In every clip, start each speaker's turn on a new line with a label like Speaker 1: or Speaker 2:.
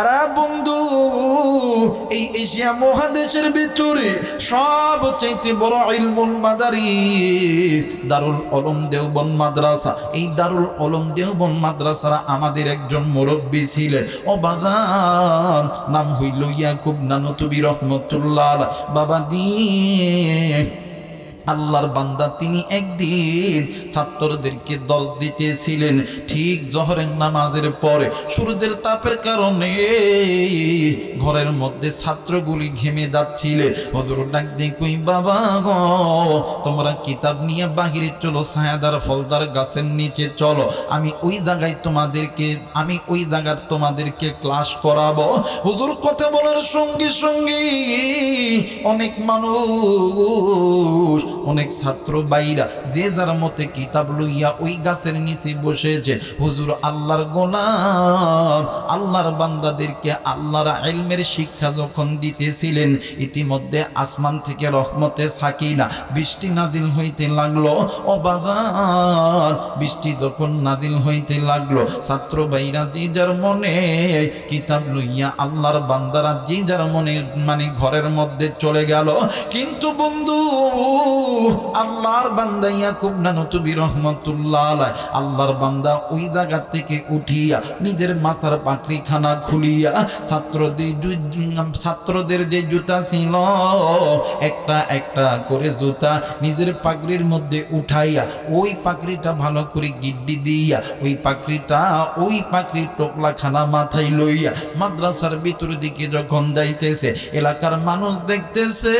Speaker 1: আরে বন্ধু, এই এশিয়া মহাদেশের ভিতরে সব চাইতে বড় ইলমুল মাদারিস, দারুল অলম দেওবন মাদ্রাসা এই দারুল অলম দেওবন মাদ্রাসারা আমাদের একজন মুরব্বী ছিলেন ও অবাদান নাম হইল ইয়াকুব নানতুবি রহমতুল্লাহ। বাবা দিয়ে আল্লাহর বান্দা তিনি একদিন ছাত্রদেরকে দশ দিতেছিলেন, ঠিক জহরের নামাজের পরে। সূর্যের তাপের কারণে ঘরের মধ্যে ছাত্রগুলি ঘেমে যাচ্ছিলে। হজুর ডাক দিয়ে কই, বাবা গো, তোমরা কিতাব নিয়ে বাহিরে চলো, ছায়াদার ফলদার গাছের নিচে চলো। আমি ওই জায়গায় তোমাদেরকে, আমি ওই জায়গার তোমাদেরকে ক্লাস করাবো। হুজুর কথা বলার সঙ্গে সঙ্গে অনেক মানুষ অনেক ছাত্র বাইরা যে যার মতে কিতাব লইয়া ওই গাছের নিচে বসেছে, হুজুর আল্লাহর গোলাম। আল্লাহর বান্দাদেরকে আল্লাহর এলমের শিক্ষা যখন দিতেছিলেন, ইতিমধ্যে আসমান থেকে রহমতে সাকিনা। বৃষ্টি নাদিল হইতে লাগল অবাগান বৃষ্টি যখন নাদিল হইতে লাগল, ছাত্র ভাইরা যে যার মনে কিতাব লইয়া আল্লাহর বান্দারা যে যার মনে মানে ঘরের মধ্যে চলে গেল, কিন্তু বন্ধু আল্লাহর বান্দা ইয়াকুব নানতুবি রহমতুল্লাহ আল্লাহর বান্দা ওই জায়গা থেকে উঠিয়া নিজের মাথার পাকড়িখানা খুলিয়া ছাত্রদের ছাত্রদের যে জুতা ছিল, একটা একটা করে জুতা নিজের পাগড়ির মধ্যে উঠাইয়া ওই পাকড়িটা ভালো করে গিড্ডি দিয়া, ওই পাকড়িটা ওই পাকড়ির টোকলাখানা মাথায় লইয়া মাদ্রাসার ভিতর দিকে যখন যাইতেছে, এলাকার মানুষ দেখতেছে,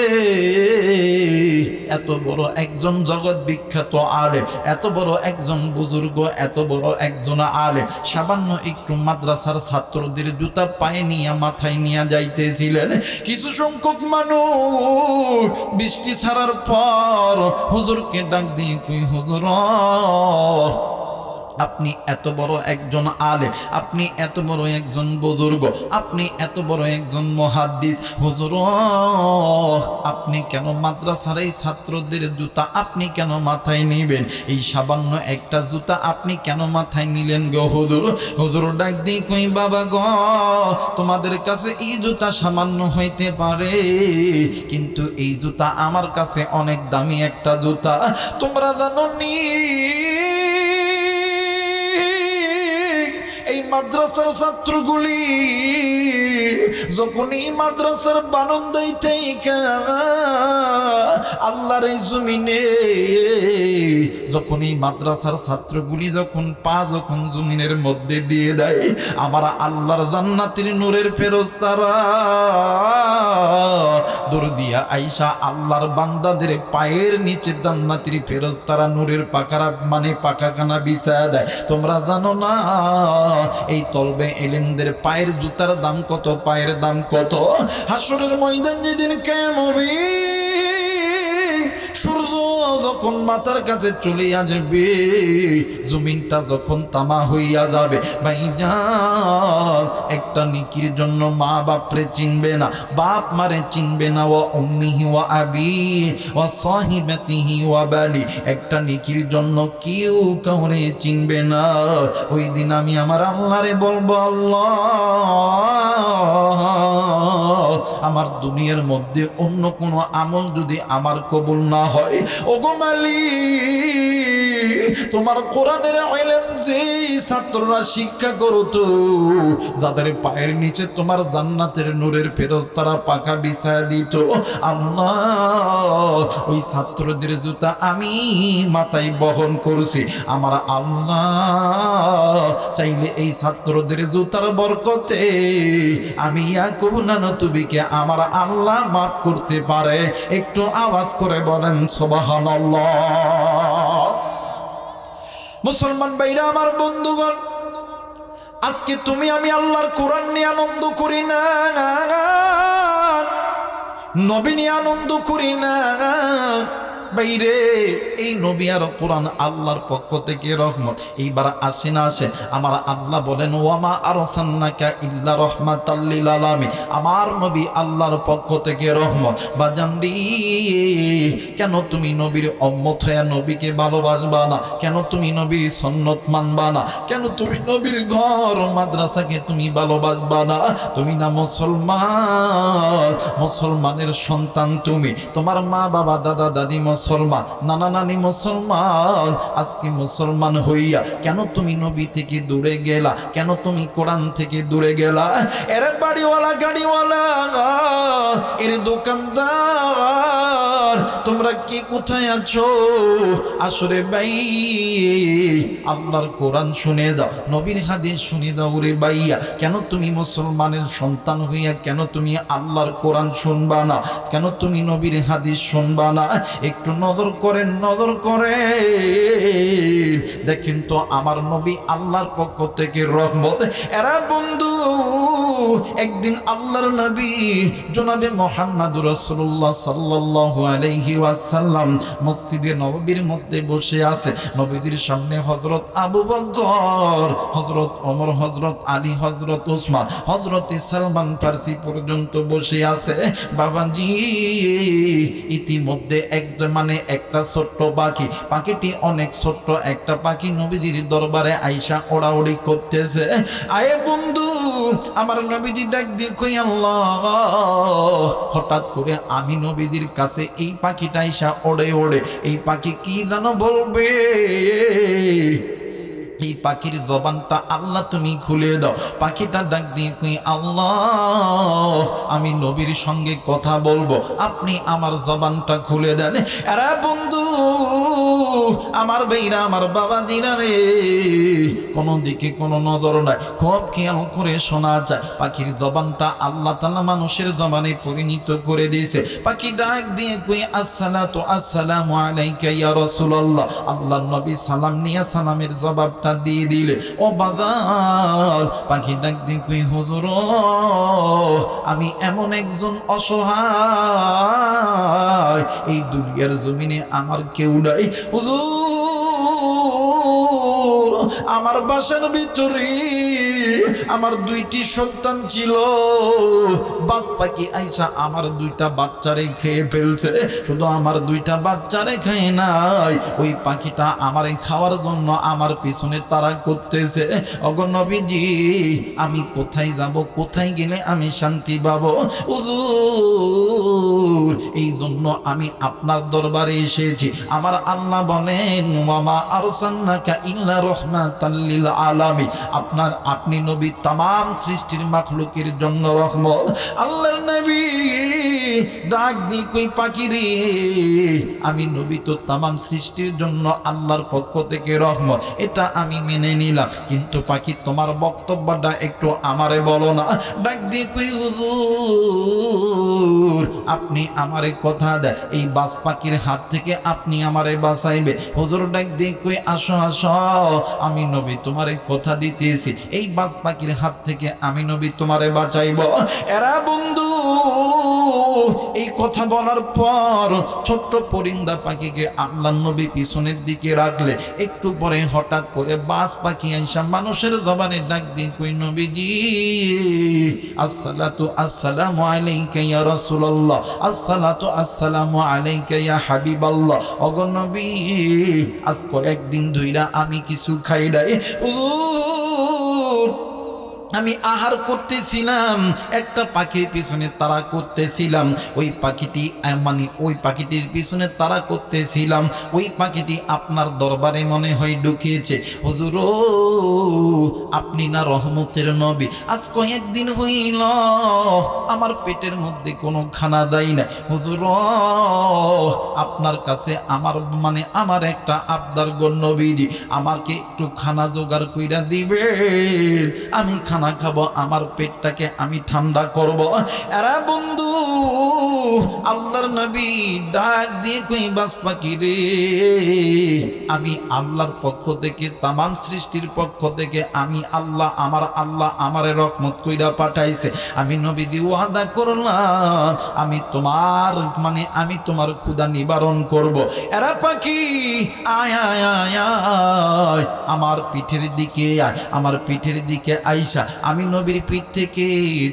Speaker 1: এত বড় একজন জগৎ বিখ্যাত আলে, এত বড় একজন বুজুর্গ, এত বড় একজন আলে। সামান্য একটু মাদ্রাসার ছাত্রদের জুতা পায়ে নিয়ে, মাথায় নিয়ে যাইতেছিলেন। কিছু সংখ্যক মানুষ বৃষ্টি ছাড়ার পর হুজুরকে ডাক দিয়ে কই, হুজুর আপনি এত বড় একজন আলে আপনি এত বড় একজন বুজুর্গ, আপনি এত বড় একজন মহাদ্দিস। হুজুর, আপনি কেন মাদ্রাসার এই ছাত্রদের জুতা আপনি কেন মাথায় নেবেন? এই সামান্য একটা জুতা আপনি কেন মাথায় নিলেন গো হুজুর? হুজুর ডাক দিয়ে কই, বাবা গ, তোমাদের কাছে এই জুতা সামান্য হইতে পারে, কিন্তু এই জুতা আমার কাছে অনেক দামি একটা জুতা। তোমরা জানো নি মাদ্রাসার ছাত্রগুলি যখন এই মাদ্রাসার বানন্দাই থেকে আল্লাহর এই জমিনে যখন এই মাদ্রাসার ছাত্রগুলি যখন পা যখন জমিনের মধ্যে দিয়ে দেয়, আমার আল্লাহর জান্নাতের নূরের ফেরস্তারা। দূর দিয়া আইসা আল্লাহর বান্দাদের পায়ের নিচে জান্নাতের ফেরস্তারা নূরের পাখারা মানে পাকাখানা বিছায়া দেয়। তোমরা জানো না এই তলবে এলেমদের পায়ের জুতার দাম কত? পায়ের দাম কত? হাসরের ময়দান যেদিন কেমবি সূর্য যখন মাথার কাছে চলে আসবে, জমিনটা যখন তামা হইয়া যাবে ভাইজান একটা নিকির জন্য মা বাপরে চিনবে না, বাপ মারে চিনবে না ও উম্মিহি ওয়া আবি, ওয়া সাহিবাতিহি ওয়া বালি, একটা নিকির জন্য কেউ কাউরে চিনবে না। ওই দিন আমি আমার আল্লাহরে বলব, আল্লাহ, আমার দুনিয়ার মধ্যে অন্য কোনো আমল যদি আমার কবুল না হয়। ওগো মালিক তোমার কোরআনের আইলেম যে ছাত্ররা শিক্ষা করো তো, যাদের পায়ের নিচে তোমার জান্নাতের নূরের ফেরত তারা পাকা বিছায়া দিত। আল্লাহ, ওই ছাত্রদের জুতা আমি মাথায় বহন করছি। আমার আল্লাহ, চাইলে এই ছাত্রদের জুতার বরকতে আমি ইয়াকুব নানতুবিকে আমার আল্লাহ মাফ করতে পারে। একটু আওয়াজ করে বলেন, সুবহানাল্লাহ। মুসলমান ভাইরা, আমার বন্ধুগণ, আজকে তুমি আমি আল্লাহর কোরআন নিয়ে আনন্দ করি না। নবী নিয়ে আনন্দ করি না। বাইরে এই নবী আর কোরআন আল্লাহর পক্ষ থেকে রহমত। এইবার আসে না আসে, আমার আল্লাহ বলেন, ওয়ামা আর সান্নাকা ইল্লা রহমাতাল্লিল আলামিন। আমার নবী আল্লাহর পক্ষ থেকে রহমত। বাজানরি, কেন তুমি নবীর অম্মত হয়ে নবীকে ভালোবাসবা না? কেন তুমি নবীর সন্নত মানবা না? কেন তুমি নবীর ঘর মাদ্রাসাকে তুমি ভালোবাসবা না? তুমি না মুসলমান, মুসলমানের সন্তান তুমি। তোমার মা বাবা দাদা দাদি মুসলমান নানা নানি মুসলমান, আজকে মুসলমান হইয়া কেন তুমি নবী থেকে দূরে গেলা? কেন তুমি কোরআন থেকে দূরে গেলা? এর বাড়িওয়ালা, গাড়িওয়ালা, এর দোকানদার, তোমরা কে কোথায় আছো? আসরে ভাই, আল্লাহর কোরআন শুনে দাও, নবীর হাদিস শুনে দাও রে ভাইয়া। কেন তুমি মুসলমানের সন্তান হইয়া কেন তুমি আল্লাহর কোরআন শুনবা না? কেন তুমি নবীর হাদিস শুনবা না? একটু নজর করেন, নজর করে দেখেন তো আমার নবী আল্লাহর পক্ষ থেকে রহমত। এরা বন্ধু, একদিন আল্লাহর নবী জনাবে মোহাম্মদ রসুল্লাহ সাল্লাল্লাহু আলাইহি ওয়াসাল্লাম মসজিদে নববীর মধ্যে বসে আছে। নবীদের সামনে হজরত আবু বকর হজরত ওমর হজরত আলী হজরত ওসমান হজরত সালমান ফার্সি পর্যন্ত বসে আছে। বাবাজি, ইতিমধ্যে একজন মানে একটা ছোট্ট পাখি। পাখিটি অনেক ছোট্ট একটা পাখি। নবীজির দরবারে আইসা ওড়াউড়ি করতেছে। আয়ে বন্ধু, আমার নবীজি ডাক দিয়ে কই আল্লাহ। হঠাৎ করে আমি নবীজির কাছে এই পাখিটা আইসা ওড়ে ওড়ে। এই পাখি কি জানো বলবে? এই পাখির জবানটা আল্লাহ তুমি খুলে দাও। পাখিটা ডাক দিয়ে কই, আল্লাহ, আমি নবীর সঙ্গে কথা বলব। আপনি আমার জবানটা খুলে দেন। এরা বন্ধু, আমার বেইরা আমার বাবা দিনা রে, কোনো দিকে কোনো নজর নাই। খুব খেয়াল করে শোনা যায়, পাখির জবানটা আল্লাহ তালা মানুষের জবানে পরিণত করে দিয়েছে। পাখি ডাক দিয়ে কই, আসসালাতু, আসসালামু আলাইকা ইয়া রাসূলুল্লাহ। আল্লাহ নবী সালাম নিয়ে সালামের জবাবটা দিয়ে দিলে, ও বাদাল পাখি ডাক দেখবে হুজুর, আমি এমন একজন অসহায়, এই দুনিয়ার জমিনে আমার কেউ নাই। হুজুর, আমার বাসার ভিতরে আমার দুইটি সন্তান ছিল। বাদ পাখি আইসা আমার দুইটা বাচ্চারে খেয়ে ফেলছে। শুধু আমার দুইটা বাচ্চারে খায় নাই, ওই পাখিটা আমার খাওয়ার জন্য আমার পিছনে তারা করতেছে। অগনবীজি আমি কোথায় যাব, কোথায় গেলে আমি শান্তি পাবো? হুজুর, এই জন্য আমি আপনার দরবারে এসেছি। আমার আল্লাহ বলেন মামা আরসান্নাকা ইল্লা রহমাতাল লিল আলামিন। আপনার, আপনি নবী তাম সৃষ্টির মাখলুকের জন্য রহমত। আল্লাহর নবী ডাক দি কই পাখি রে? আমি নবী তো তাম সৃষ্টির জন্য আল্লাহর পক্ষ থেকে রহমত। এটা আমি মেনে নিলাম। কিন্তু পাখি, তোমার বক্তব্যটা একটু আমারে বলো না। ডাক দিয়ে কই, হুজুর, আপনি আমারে কথা দেয় এই বাস পাখির হাত থেকে আপনি আমারে বাঁচাইবে। হুজুর ডাক দিয়ে কই, আসো আসো। আমি নবী তোমারে কথা দিতেছি। এই বাস পাখির হাত থেকে আমি নবী তোমারে বাঁচাইব। এরা বন্ধু, এই কথা বলার পর ছোট্ট পরিন্দা পাখিকে আল্লাহ নবী পিছনের দিকে রাখলে, একটু পরে হঠাৎ করে বাস পাখি আইসা মানুষের জবানে ডাক দিয়ে কই, নবীজি, আসসালাতু আসসালামু আলাইকা ইয়া রাসূলুল্লাহ, আসসালাতু আসসালামু আলাইকা ইয়া হাবিবাল্লাহ। ওগো নবী, আজ কয়েকদিন ধইরা আমি কিছু খাই নাই। হুজুর আমি আহার করতেছিলাম, একটা পাখির পিছনে তারা করতেছিলাম, ওই পাখিটি মানে ওই পাখিটির পিছনে তারা করতেছিলাম, ওই পাখিটি আপনার দরবারে মনে হয় ঢুকিয়েছে। হুজুর, আপনি না রহমতের নবী আজ কয়েকদিন হইল, আমার পেটের মধ্যে কোনো খানা দেয় না হুজুর, আপনার কাছে আমার মানে আমার একটা আবদার গণ্যবিধি আমাকে একটু খানা জোগাড় কইরা দিবেন, আমি খানা খানা খাব, আমার পেটটাকে আমি ঠান্ডা করব। এরা বন্ধু, আল্লাহর নবী ডাক দিয়ে কই, বাস পাখি রে। আমি আল্লাহর পক্ষ থেকে, তামাম সৃষ্টির পক্ষ থেকে, আমি আল্লাহ, আমার আল্লাহ, আমারে রহমত কইরা পাঠাইছে। আমি নবী দিয়ে ওয়াদা করলাম, আমি তোমার মানে আমি তোমার ক্ষুদা নিবারণ করব। এরা পাখি, আয় আয় আয় আয়, আমার পিঠের দিকে আয়, আমার পিঠের দিকে আইসা আমি নবীর পিঠ থেকে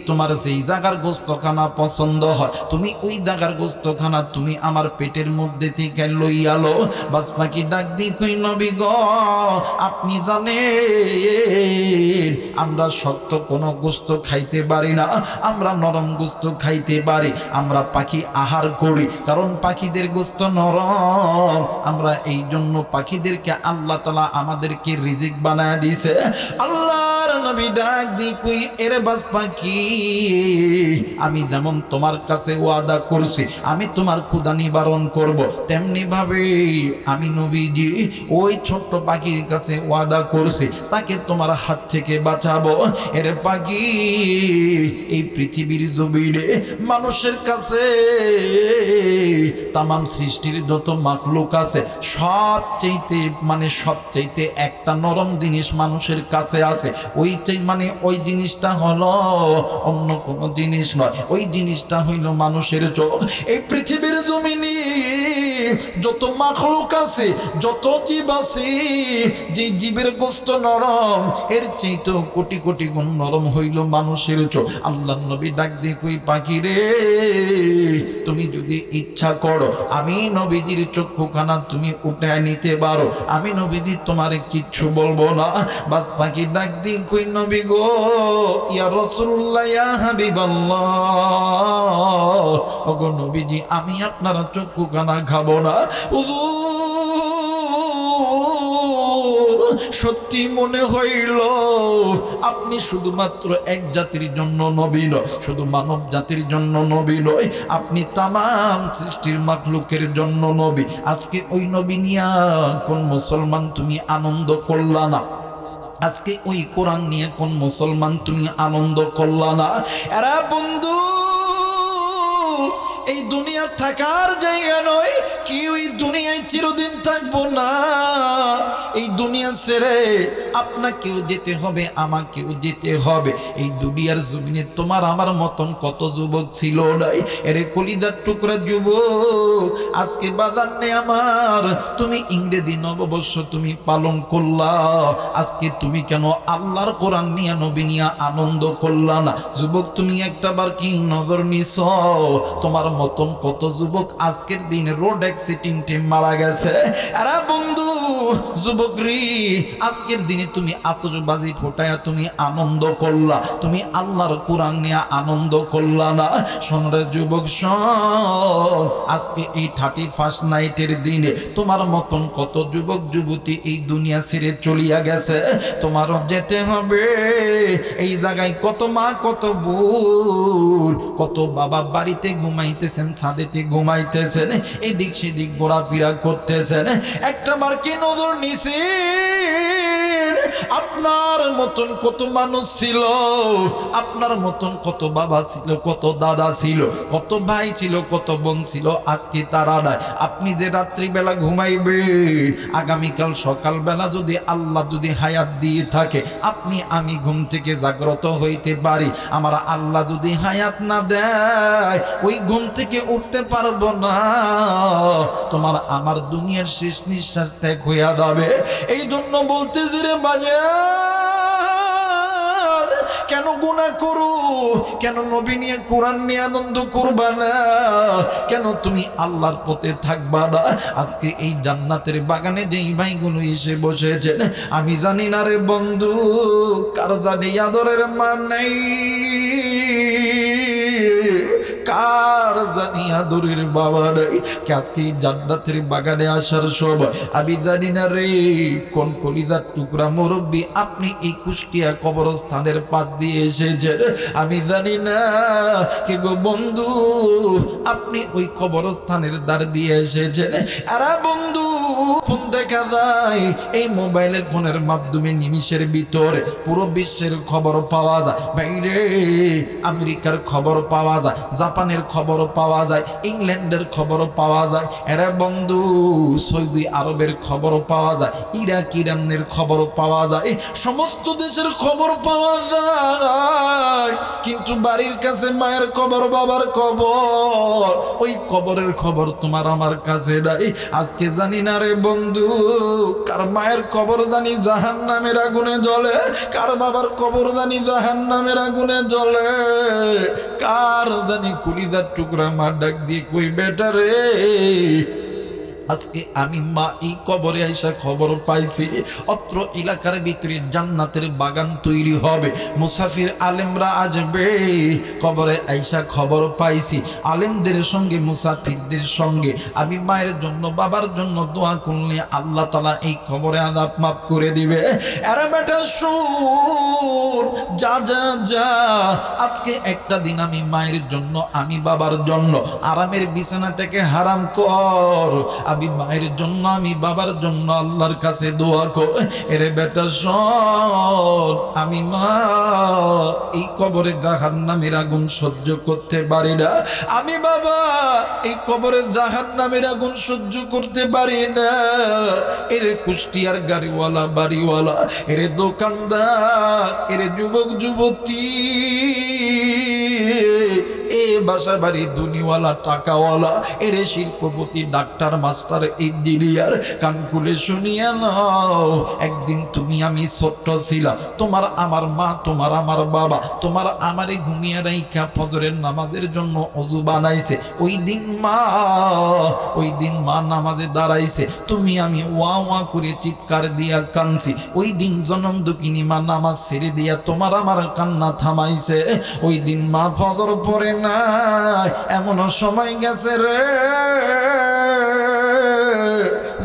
Speaker 1: তোমার সেই জায়গার গোস্তখানা পছন্দ হয়, তুমি ওই জায়গার গোস্তখানা তুমি আমার পেটের মধ্যে থেকে লইয়ালো বাস পাখি ডাক দিয়ে কই, নবী গ, আপনি জানেন, আমরা শক্ত কোনো গোস্ত খাইতে পারি না, আমরা নরম গোস্ত খাইতে পারি, আমরা পাখি আহার করি, কারণ পাখিদের গোস্ত নরম, আমরা এই জন্য পাখিদেরকে আল্লাহ তালা আমাদেরকে রিজিক বানায় দিছে। আল্লাহর নবী ডাক দি কুই, এর বাস পাখি, আমি যেমন তোমার কাছে ওয়াদা করছি, আমি তোমার ক্ষুদা নিবারণ করব। তেমনি ভাবে আমি নবীজি ওই ছোট্ট পাখির কাছে ওয়াদা করছি, তাকে তোমার হাত থেকে বাঁচাবো। এর পাখি, এই পৃথিবীর জমিনে মানুষের কাছে তামাম সৃষ্টির যত মাকলুক আছে সব চাইতে মানে সব চাইতে একটা নরম জিনিস মানুষের কাছে আছে, ওই চাই মানে ওই জিনিসটা হলো অন্য কোনো জিনিস নয়। ওই জিনিসটা হইল মানুষের চোখ। এই পৃথিবীর জমিনে যত মাখলুক আছে, যত জীব আছে, যে জীবের গোস্ত নরম, এর চাইতে কোটি কোটি গুণ নরম হইল মানুষের চোখ। আল্লাহ নবী ডাক দিয়ে কই, পাখি রে, তুমি যদি ইচ্ছা করো, আমি নবীজির চক্ষুখানা তুমি উঠে নিতে পারো। আমি নবীজি তোমার কিচ্ছু বলব না। বাস পাখি ডাক দিয়ে কই নবী গো, ইয়া রসুল্লাহ ইয়া হাবিবাল্লাহ। ওগো নবীজি, আমি আপনার চক্ষুখানা খাব না। সত্যি মনে হইল, আপনি শুধুমাত্র এক জাতির জন্য নবী নয়, শুধু মানব জাতির জন্য নবী নয়, আপনি তামাম সৃষ্টির মাকলুকের জন্য নবী। আজকে ওই নবী নিয়া কোন মুসলমান তুমি আনন্দ করলা না। আজকে ওই কোরআন নিয়ে কোন মুসলমান তুমি আনন্দ করলা না? এরা বন্ধু এই দুনিয়া থাকার জায়গা নয়, কি ওই দুনিয়ায় চিরদিন থাকব না। এই দুনিয়া ছেড়ে আপনাকেও যেতে হবে, আমাকেও যেতে হবে। এই দুনিয়ার জমিনে তোমার আমার মতন কত যুবক ছিল নাই? এরে কলিদার টুকরা যুবক, আজকে বাজার নেই আমার। তুমি ইংরেজি নববর্ষ তুমি পালন করলা, আজকে তুমি কেন আল্লাহর কোরআন নিয়ে নবী নিয়ে আনন্দ করলা না? যুবক, তুমি একটা বার কি নজর নিস তোমার মতন কত যুবক আজকের দিনে রোড অ্যাক্সিডেন্টে মারা গেছে? আরে বন্ধু যুবক রি আজকের দিনে তুমি আতজবাজি ফোটায়া তুমি আনন্দ করলা। তুমি আল্লাহর কোরআন নিয়ে আনন্দ করলা না? সোনার যুবক আজকে এই থার্টি ফার্স্ট নাইটের দিনে তোমার মতন কত যুবক, যুবতী এই দুনিয়া ছেড়ে চলিয়া গেছে? তোমারও যেতে হবে। এই জায়গায় কত মা, কত বোন, কত বাবা বাড়িতে ঘুমাইতেছেন, ছাদেতে ঘুমাইতেছেন, এদিক সেদিক ঘোরাফেরা করতেছেন। একটা বার কি নজর নিছেন, আপনার মতন কত মানুষ ছিল, আপনার মতন কত বাবা ছিল, কত দাদা ছিল, কত ভাই ছিল, কত বোন ছিল, আজকে তারা নাই। আপনি যে রাত্রিবেলা ঘুমাইবেন, আগামীকাল সকালবেলা যদি আল্লাহ যদি হায়াত দিয়ে থাকে, আপনি আমি ঘুম থেকে জাগ্রত হইতে পারি। আমার আল্লাহ যদি হায়াত না দেয়, ওই ঘুম থেকে উঠতে পারব না। তোমার আমার দুনিয়ার শেষ নিঃশ্বাস ত্যাগ হইয়া যাবে। এই জন্য বলতে রে বাজার কেন গুণা করু? কেন নবী নিয়ে কোরআন নিয়ে আনন্দ করবা না? কেন তুমি আল্লাহর পথে থাকবা না? আজকে এই জান্নাতের বাগানে যেই ভাইগুলো এসে বসেছেন, আমি জানি না রে বন্ধু, কার জানি আদরের মান নেই। কার জানি আদরের বাবা নাই? আজকে জান্নাতের বাগানে আসার সব আমি জানি না রে, কোন কলিদার টুকরা মুরব্বী আপনি এই কুষ্টিয়া কবরস্থানের পাশ দিয়ে এসেছেন? আমি জানি না, কে গো বন্ধু, আপনি ওই কবরস্থানের দ্বার দিয়ে এসেছেন? আরে বন্ধু, ফোন দেখা যায়, এই মোবাইলের ফোনের মাধ্যমে নিমিষের ভিতরে পুরো বিশ্বের খবর পাওয়া যায়। বাইরে আমেরিকার খবর পাওয়া যায়। জাপানের খবরও পাওয়া যায়, ইংল্যান্ডের খবরও পাওয়া যায়। এরা বন্ধু, সৌদি আরবের খবরও পাওয়া যায়, ইরাক, ইরানের খবরও পাওয়া যায় সমস্ত দেশের খবর পাওয়া যায়। কিন্তু বাড়ির কাছে মায়ের খবর, বাবার খবর, ওই খবরের খবর তোমার আমার কাছে নাই। আজকে জানি না রে বন্ধু, কার মায়ের খবর জানি জাহান নামের আগুনে জ্বলে, কার বাবার খবর জানি জাহান নামের আগুনে জ্বলে, কার জানি কুলিদার টুকরা মা ডাক দিয়ে কই বেটা রে? আজকে আমি মা এই কবরে আইসা খবর পাইছি, অত্র এলাকার ভিতরে জান্নাতের বাগান তৈরি হবে। মুসাফির আলেমরা আসবে, কবরে আইসা খবর পাইছি। আলেমদের সঙ্গে, মুসাফিরদের সঙ্গে। আমি মায়ের জন্য, বাবার জন্য দোয়া করলে আল্লাহ তালা এই খবরে আদাপ মাপ করে দিবে। বেটা শুন, যা যা যা। আজকে একটা দিন আমি মায়ের জন্য, আমি বাবার জন্য। আরামের বিছানাটাকে হারাম কর। আমি মায়ের জন্য, আমি বাবার জন্য আল্লাহর কাছে দোয়া কর। এরে বেটা, শোন, আমি মা, এই কবরে জাহান নামের আগুন সহ্য করতে পারি না। আমি বাবা, এই কবরে জাহান নামের আগুন সহ্য করতে পারি না। এরে কুষ্টিয়ার গাড়িওয়ালা, বাড়িওয়ালা, এরে দোকানদার, এরে যুবক, যুবতী এ বাসা বাড়ি দুনিওয়ালা টাকাওয়ালা, এরে শিল্পপতি, ডাক্তার, মাস্টার, ইঞ্জিনিয়ার কান খুলে শুনিয়া নাও, একদিন তুমি আমি ছোট্ট ছিলাম। তোমার আমার মা, তোমার আমার বাবা, তোমার আমারে ঘুমিয়ে রাইখা ফজরের নামাজের জন্য অজু বানাইছে। ওই দিন মা, ওই দিন মা নামাজে দাঁড়াইছে। তুমি আমি ওয়া ওয়া করে চিৎকার দিয়া কানছি ওই দিন জনম দুঃখিনী মা নামাজ ছেড়ে দিয়া তোমার আমার কান্না থামাইছে। ওই দিন মা ফজর পরে না এমন সময় গেছে রে।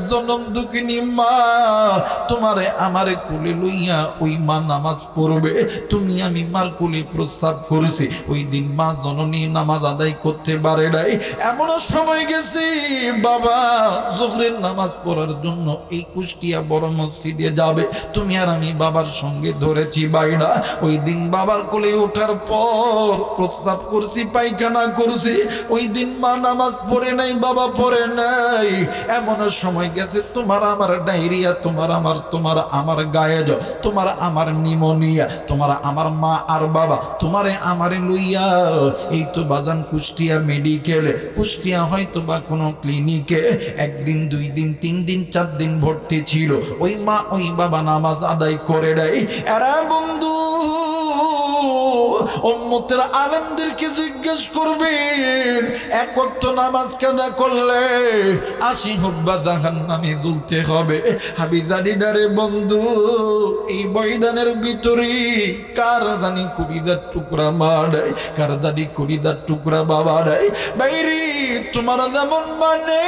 Speaker 1: জনম দুঃখিনী মা, তোমারে আমারে কুলে লইয়া ওই মা নামাজ পড়বে। তুমি আমি মার কুলে প্রস্তাব করেছি, ওই দিন মা জননী নামাজ আদায় করতে পারে নাই। এমন সময় গেছি, বাবা, জোহরের নামাজ পড়ার জন্য এই কুষ্টিয়া বড় মসজিদে যাবে। তুমি আর আমি বাবার সঙ্গে ধরেছি বাইনা। ওই দিন বাবার কোলে ওঠার পর প্রস্তাব করছি, পায়খানা করছি। ওই দিন মা নামাজ পড়ে নাই, বাবা পড়ে নাই। এমন সময় গেছে তোমার আমার ডায়রিয়া তোমার আমার তোমার আমার গায়ে জ্বর, তোমার আমার নিমোনিয়া তোমার আমার মা আর বাবা তোমারে আমারে লইয়া এই তো বাজান কুষ্টিয়া মেডিকেলে কুষ্টিয়া হয়তো বা কোনো ক্লিনিকে একদিন দুই দিন তিন দিন চার দিন ভর্তি ছিল। ওই মা ওই বাবা নামাজ আদায় করে দেয়। এরা বন্ধু উম্মতের আলেমদেরকে জিজ্ঞেস করবেন, এক নামাজ কাদা করলে আশি হব্বা জাহান নামে দুলতে হবে। হাবি জানি না রে বন্ধু, এই ময়দানের ভিতরে কার জানি কবিদার টুকরা মা নাই, কার টুকরা বাবা নাই। বাইরে, তোমার যেমন মানে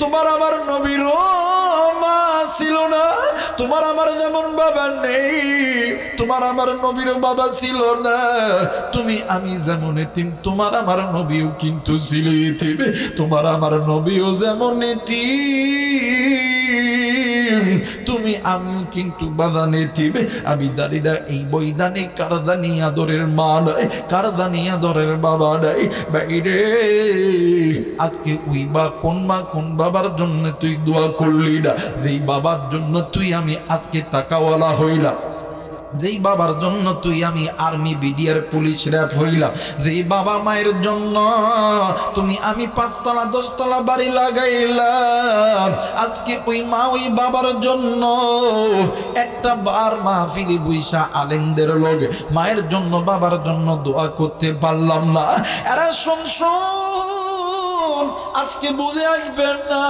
Speaker 1: তোমার আমার নবীর মা ছিল না, তোমার আমার যেমন বাবা নেই, তোমার আমার নবীর বাবা ছিল না। তুমি, আমি যেমন এতিম, তোমার আমার নবীও কিন্তু ছিল এতিম, তোমার আমার নবীও যেমন এতিম। তুমি আমিও কিন্তু বাদানে টিবে আমি দাঁড়িয়ে এই বৈদানে কারদানি আদরের মা নাই কারদানি আদরের বাবা নাই। বাইরে আজকে ওই বা কোন মা কোন বাবার জন্য তুই দোয়া করলি না? যেই বাবার জন্য তুই আমি আজকে টাকাওয়ালা হইলাম। যেই বাবার জন্য তুই আমি আর্মি, বিডিআর, পুলিশ র্যাপ হইলাম, যেই বাবা মায়ের জন্য তুমি আমি পাঁচতলা, দশতলা বাড়ি লাগাইলাম, আজকে ওই মা ওই বাবার জন্য একটা বার মাহফিলি বৈশা আলেমদের লগে মায়ের জন্য, বাবার জন্য দোয়া করতে পারলাম না। এরা শোন শোন। আজকে বুঝে আসবেন না।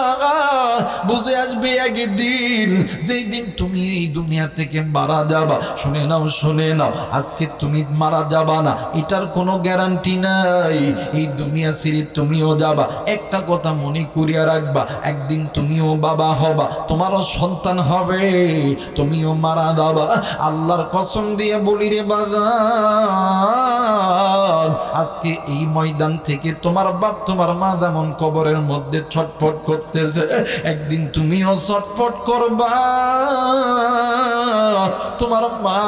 Speaker 1: বুঝে আসবে একদিন, যেই দিন তুমি এই দুনিয়া থেকে মারা যাবা। শুনে নাও শুনে নাও, আজকে তুমি মারা যাবা না। এটার কোনো গ্যারান্টি নাই। এই দুনিয়া ছেড়ে তুমিও যাবা। একটা কথা মনে করিয়া রাখবা, একদিন তুমিও বাবা হবা, তোমারও সন্তান হবে, তুমিও মারা যাবা। আল্লাহর কসম দিয়ে বলি রে বাজার। আজকে এই ময়দান থেকে তোমার বাপ, তোমার মা যেমন কবরের মধ্যে ছটফট করতেছে, একদিন তুমিও ছটফট করবা। তোমার মা,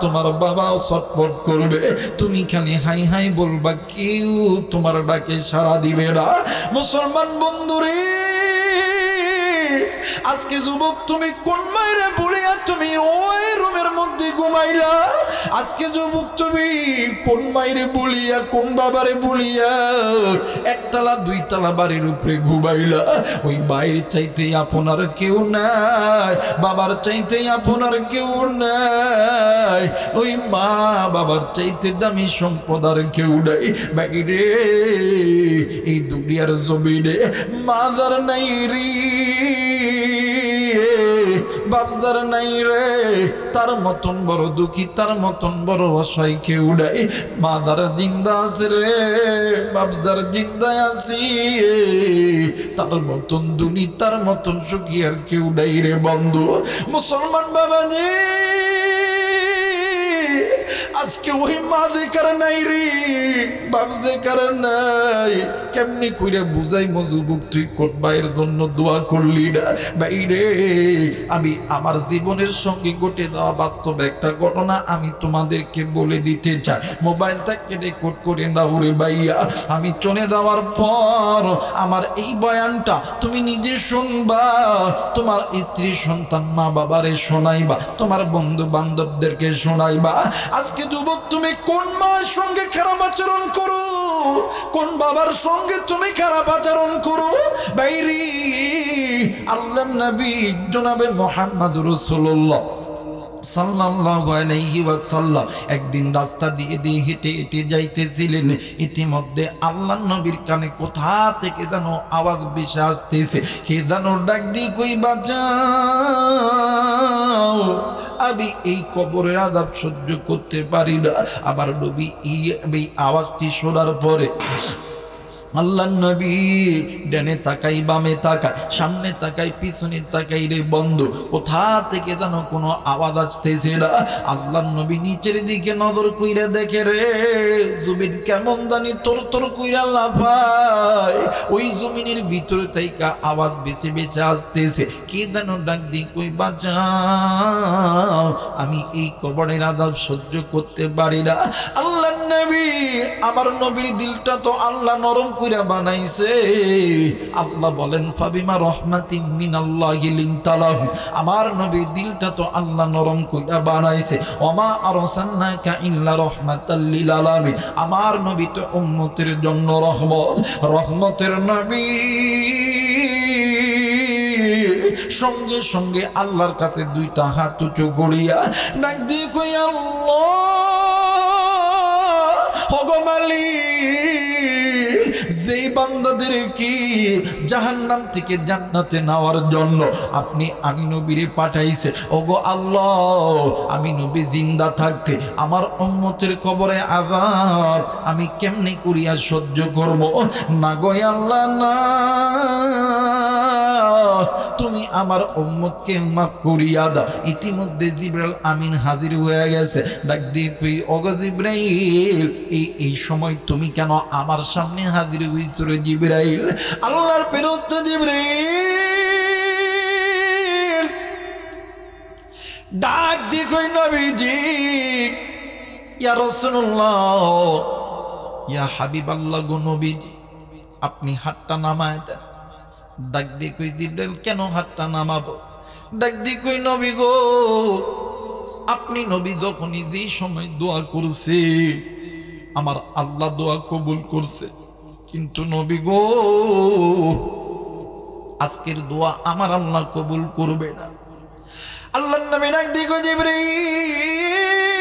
Speaker 1: তোমার বাবাও ছটফট করবে। তুমি খালি হাই হাই বলবা, কেউ তোমার ডাকে সাড়া দিবে না। মুসলমান বন্ধুরে আজকে যুবক, তুমি কোন মায়েরে বলিয়া তুমি ওই রুমের মধ্যে ঘুমাইলা? আজকে যুবক, তুমি কোন মায়েরে বলিয়া, কোন বাবারে বলিয়া একতলা, দুইতলা বাড়ির উপরে ঘুমাইলা? ওই বাইরে চাইতে আপনার কেউ নাই, বাবার চাইতে আপনার কেউ নাই। ওই মা বাবার চাইতে দামি সম্পদ আর কেউ নাই। বাইরে এই দুনিয়ার জমিনে মাদার নাই রে। বাপদার নাই রে, তার মতন বড় দুঃখী, তার মতন বড় অসহায় কে উড়াই মাদার জিন্দা আছে রে, বাপদার জিন্দা আছি। তার মতন দুনি তার মতন সুখী আর কে উড়াই রে বন্ধু। মুসলমান বাবা নে আজকে ওই মা দেখার নাই রে, বাপ দেখার নাই। কেমনি কইরা বুঝাই মজুবুক তুই কোটবাইয়ের জন্য দোয়া করলি না। বাইরে আমি আমার জীবনের সঙ্গে ঘটে যাওয়া বাস্তব একটা ঘটনা আমি তোমাদেরকে বলে দিতে চাই। মোবাইলটা কেটে কোট করে না ওরে ভাইয়া। আমি চলে যাওয়ার পর আমার এই বয়ানটা তুমি নিজে শুনবা। তোমার স্ত্রী সন্তান মা বাবারে শোনাইবা। তোমার বন্ধু বান্ধবদেরকে শোনাইবা। আজকে যুবক, তুমি কোন মায়ের সঙ্গে খারাপ আচরণ করো? কোন বাবার সঙ্গে তুমি খারাপ আচরণ করো? বাইরি আল্লাহ নবী জনাবে মোহাম্মদ রসুল্লাহ ওয়াসাল্লাম একদিন রাস্তা দিয়ে দিয়ে হেঁটে হেঁটে যাইতেছিলেন। ইতিমধ্যে আল্লাহ নবীর কানে কোথা থেকে যেন আওয়াজ বেশি আসতেছে, কে যেন ডাক দিয়ে কই বাঁচাও, আমি এই কবরের আদাব সহ্য করতে পারি না। আবার নবী এই আওয়াজটি শোনার পরে আল্লাহ নবী ডানে তাকাই, বামে তাকাই, সামনে তাকাই, পিছনে তাকাই রে বন্ধ, কোথা থেকে যেন কোনো আওয়াজ আসতেছে না? আল্লাহ নবী নিচের দিকে নজর কইরা দেখে রে, জমিন কেমন জানি তোর তোর কইরা লাফায়, ওই জমিনের ভিতরে তাইকা আওয়াজ বেছে বেছে আসতেছে, কে যেন ডাক দি কই বাঁচাও, আমি এই কবরের আদাব সহ্য করতে পারি না। আল্লাহ নবী, আমার নবীর দিলটা তো আল্লাহ নরম কইরা বানাইছে। আল্লাহ বলেন, ফাবিমা রহমাতি মিনাল্লাহি লিনতালাহু। আমার নবীর দিলটা তো আল্লাহ নরম কইরা বানাইছে। ওমা আরসালনাকা ইল্লা রাহমাতাল আলামিন। আমার নবী তো উম্মতের জন্য রহমত, রহমতের নবী। সঙ্গে সঙ্গে আল্লাহর কাছে দুইটা হাত উঁচু গড়িয়া ডাক দিয়ে কই, আল্লাহ! হগমালি যেই বান্দাদের কি জাহান্নাম থেকে জান্নাতে নেওয়ার জন্য আপনি আমি নবীরে পাঠাইছে, ওগো আল্লাহ, আমি নবী জিন্দা থাকতে আমার উম্মতের কবরে আঘাত আমি কেমনে করিয়া সহ্য করব? না গো আল্লাহ, না। তুমি আমার উম্মতকে মাফ করিয়া দাও। ইতিমধ্যে আমিন হাজির হয়ে গেছে। ডাক দিয়ে ওগো জিব্রাইল, এই এই সময় তুমি কেন আমার সামনে হাজির হইছো রে জিব্রাইল? আল্লাহর ফেরত জিব্রাইল। ডাক দিয়ে নবীজি, ইয়া রাসূলুল্লাহ, ইয়া হাবিবাল্লাহ গো নবীজি, আপনি হাতটা নামায় দেন। ডাক দিয়ে কই দিবেন, কেন হাতটা নামাবো? ডাক দিয়ে কই, নবী গো, আপনি নবী যখনই যেই সময় দোয়া করছে, আমার আল্লাহ দোয়া কবুল করছে। কিন্তু নবী গো, আজকের দোয়া আমার আল্লাহ কবুল করবে না। আল্লাহ নবী ডাক দিয়ে জিবরাইল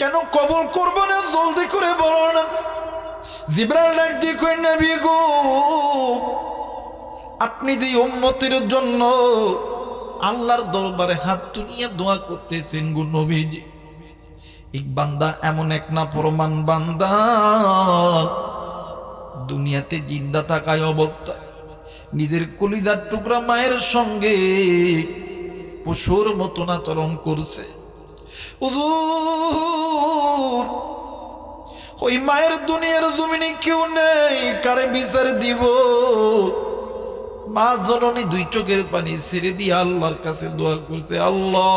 Speaker 1: কেন কবল করব না? জলদি করে বলো না। জিব্রাইল ডাক দিয়ে কই নবী গো, আপনি যে উম্মতের জন্য আল্লাহর দরবারে হাত তুলিয়ে দোয়া করতেছেন গো নবীজি, এই বান্দা এমন এক না প্রমাণ বান্দা, দুনিয়াতে জিন্দা থাকায় অবস্থায় নিজের কলিদার টুকরা মায়ের সঙ্গে পশুর মতন আচরণ করছে। উদূর ওই মায়ের দুনিয়ার জমিনে কেউ নেই, কারে বিচার দিব? মা জননী দুই চোখের পানি ছেড়ে দিয়ে আল্লাহর কাছে দোয়া করছে, আল্লাহ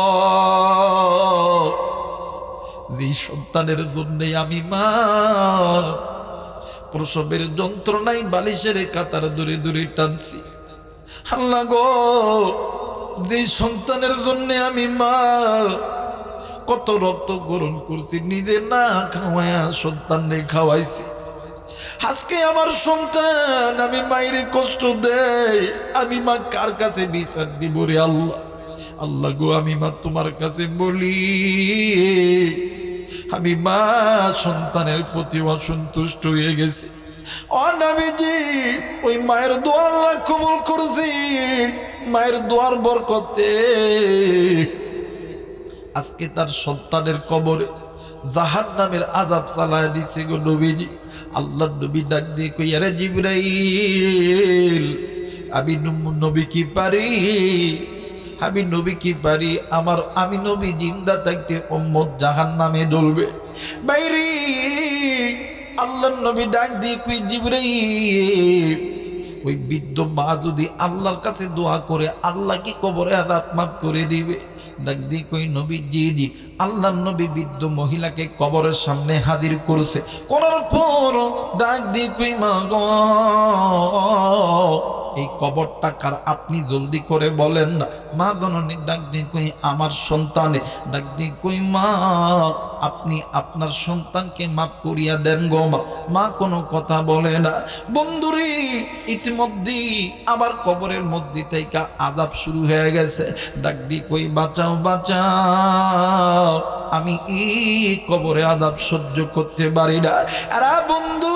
Speaker 1: যে সন্তানের জন্য আমি মা, প্রসবের যন্ত্রণায় বালিশের কাতার দূরে দূরে টানছি। আল্লাহ গো যে সন্তানের জন্য আমি মা কত রক্ত গ্রহণ করছি, নিজে না খাওয়ায়া সন্তানরে খাওয়াইছি। আজকে আমার সন্তান, আমি মায়ের কষ্ট দেয় আমি মা কার কাছে বিচার দিব রে আল্লাহ? আল্লাহ গো, আমি মা তোমার কাছে বলি, আমি মা সন্তানের প্রতি অসন্তুষ্ট হয়ে গেছি। অনাবিজি ওই মায়ের দোয়ার কবল করছি, মায়ের দোয়ার বরকতে আজকে তার সন্তানের কবরে জাহান নামের আজাব চালায় দিছে গো নবীজি। আল্লাহ নবী ডাক দিয়ে কই আরে জিব্রাইল, আমি নবী কি পারি? আমি নবী কি পারি, আমার, আমি নবী জিন্দা থাকতে উম্মত জাহান নামে ডলবে বাইরে আল্লাহ নবী ডাক দিয়ে কই জিব্রাইল ওই বৃদ্ধ মা যদি আল্লাহর কাছে দোয়া করে, আল্লাহ কি কবরে আদাত মাফ করে দিবে? ডাক কই নবী জি জি আল্লাহ নবী বৃদ্ধ মহিলাকে কবরের সামনে হাজির করছে। করার পর ডাক দিয়ে কই মা গো এই কবরটা কার আপনি জলদি করে বলেন না। মা জননী ডাক দিয়ে কই, আমার সন্তানে। ডাক দিয়ে কই, মা, আপনি আপনার সন্তানকে মাফ করিয়া দেন গো মা। মা কোনো কথা বলে না। বন্ধুরি ইতিমধ্যেই আবার কবরের মধ্যে থেকে আদাব শুরু হয়ে গেছে। ডাক দিয়ে কই, বাঁচাও বাঁচাও। আমি এই কবরে আদাব সহ্য করতে পারি না। আরে বন্ধু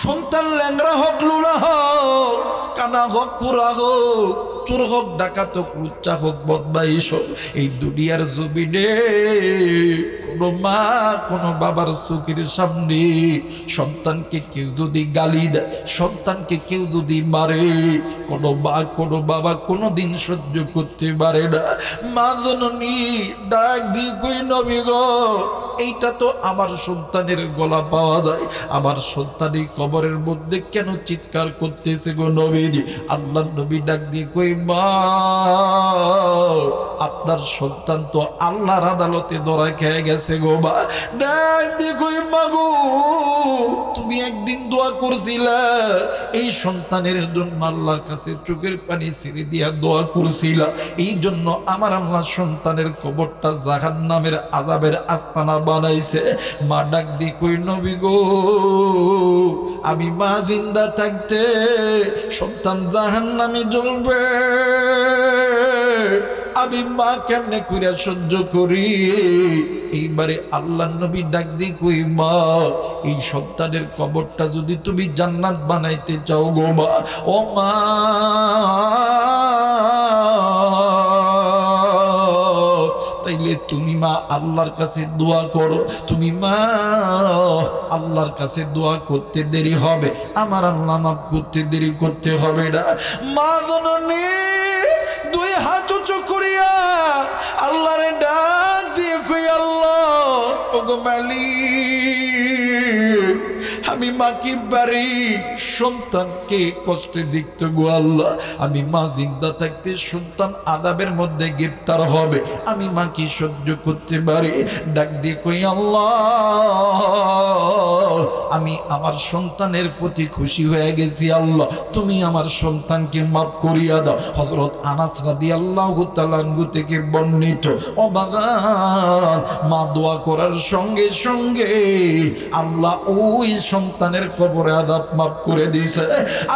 Speaker 1: সন্তান ল্যাংরা হোক লুলা হোক কানা হোক কুড়া হোক, চোর হোক, ডাকাত হোক, লুচ্চা হোক, বদমাইশ হোক। এই দুনিয়ার জমিনে কোনো মা, কোনো বাবার চোখের সামনে সন্তানকে কেউ যদি গালি দেয়, সন্তানকে কেউ যদি মারে, কোনো মা, কোনো বাবা কোনো দিন সহ্য করতে পারে না। মা জননী, ডাক দিয়ে কই, নবী গো, এইটা তো আমার সন্তানের গলা পাওয়া যায়। আমার সন্তানই কবরের মধ্যে কেন চিৎকার করতেছে গো নবীজি আল্লাহ নবী ডাক দিয়ে কই, মা, আপনার সন্তান তো আল্লাহর আদালতে ধরা খেয়ে গেছে গো, মা। ডাক দিয়ে কই, মা গো, তুমি একদিন দোয়া করছিলা। এই সন্তানের জন্য আল্লাহর কাছে চোখের পানি ছেড়ে দিয়া দোয়া করছিলা। এই জন্য আমার আল্লাহ সন্তানের কবরটা জাহান নামের আজাবের আস্তানা বানাইছে। মা ডাক দিয়ে কই, নবী গো, আমি মা জিন্দা থাকতে সন্তান জাহান নামে জ্বলবে। আমি মা কেমনে কইরা সহ্য করি? এইবারে আল্লাহ নবী ডাক দি কই, মা, এই সন্তানের কবরটা যদি তুমি জান্নাত বানাইতে চাও গো মা। ও মা তাইলে তুমি মা আল্লাহর কাছে দোয়া করো। তুমি মা, আল্লাহর কাছে দোয়া করতে দেরি হবে। আমার আল্লাহ মাফ করতে দেরি করতে হবে না। মা জননী দুই হাত উঁচু করিয়া আল্লাহরে ডাক দিয়ে কই আল্লাহ মালিক। আমি মা কি বাড়ি? সন্তানকে কষ্টে দেখতে গো আল্লাহ। আমি মা জিন্দা থাকতে সন্তান আদাবের মধ্যে গ্রেপ্তার হবে। আমি মা কি সহ্য করতে পারি? ডাক দিয়ে কই আল্লাহ। আমি আমার সন্তানের প্রতি খুশি হয়ে গেছি, আল্লাহ। তুমি আমার সন্তানকে মাফ করিয়া দাও। হজরত আনাস রাদি আল্লাহ তালাঙ্গু থেকে বর্ণিত, ও বাগান, মা দোয়া করার সঙ্গে সঙ্গে আল্লাহ ওই সন্তানের কবরে আদাব মাফ করে দিয়েছে।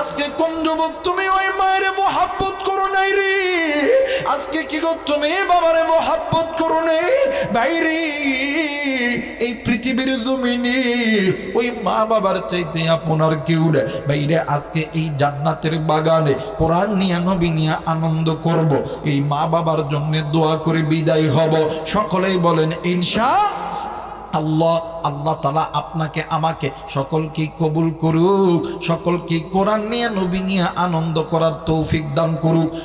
Speaker 1: আজকে কোন যুবক তুমি ওই মায়ের মোহাব্বত করো নাই রে? আজকে কি গো তুমি বাবারে মোহাব্বত করো নে বাইরে এই পৃথিবীর জমিনে ওই মা বাবার চাইতে আপনার কেউ বাইরে আজকে এই জান্নাতের বাগানে কোরআন নিয়ে, নবী নিয়ে আনন্দ করব। এই মা বাবার জন্য দোয়া করে বিদায় হব। সকলেই বলেন, ইনশা আল্লাহ আল্লাহ তালা আপনাকে, আমাকে সকলকে কবুল করুক। সকলকে কোরআন নিয়ে, নবী নিয়ে আনন্দ করার তৌফিক দান করুক।